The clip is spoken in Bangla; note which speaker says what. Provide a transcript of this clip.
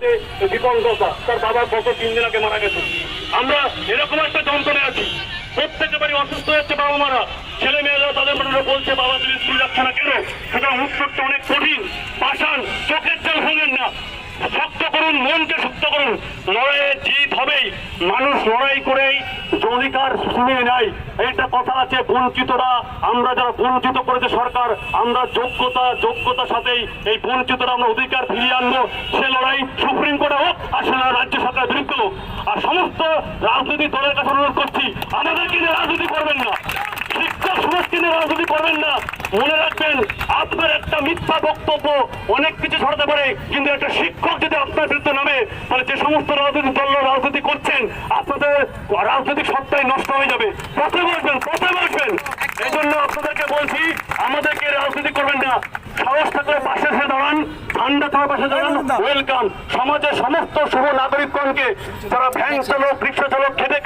Speaker 1: বিপঙ্গতা তার বাবার গত তিন দিন আগে মারা গেছে আমরা এরকম একটা যন্ত্রণে আছি। প্রত্যেকে বাড়ি অসুস্থ হচ্ছে বাবা মারা। ছেলে মেয়েরা তাদের মনে বলছে, বাবা, তুমি স্কুল যাচ্ছে না কেন? সেটা উত্তরটা অনেক কঠিন, পাষাণ মনকে শক্ত করুন। লড়াইয়ে জিত হবেই। মানুষ লড়াই করেই অধিকার শুনিয়ে নেয়। একটা কথা আছে বঞ্চিতরা। আমরা যারা বঞ্চিত করেছে সরকার, আমরা যোগ্যতা, যোগ্যতার সাথেই এই বঞ্চিতরা আমরা অধিকার ফিরিয়ে আনব। সে লড়াই সুপ্রিম কোর্টে হোক, আর সে রাজ্য সরকার বিরুদ্ধে হোক। আর সমস্ত রাজনৈতিক দলের কাছে অনুরোধ করছি, আমাদেরকে রাজনীতি করবেন না। শিক্ষক সমাজকে নিয়ে রাজনীতি করবেন না। মনে রাখবেন, আপনার মিথ্যা বক্তব্য অনেক কিছু ছড়াতে পারে কিন্তু একটা শিক্ষক যদি আপনার বিরুদ্ধে নামে তাহলে যে সমস্ত রাজনৈতিক দল রাজনীতি করছেন আপনাদের রাজনৈতিক সত্তাই নষ্ট হয়ে যাবে। পথে বসবেন পথে বসবেন। এই জন্য আপনাদেরকে বলছি আমাদেরকে রাজনীতি করবেন না। সাহস থাকলে পাশে এসে দাঁড়ান ঠান্ডা থাকার পাশে দাঁড়ান। ওয়েলকাম সমাজের সমস্ত শুভ নাগরিকগণকে যারা ভ্যান চালক রিক্সা চালক খেতে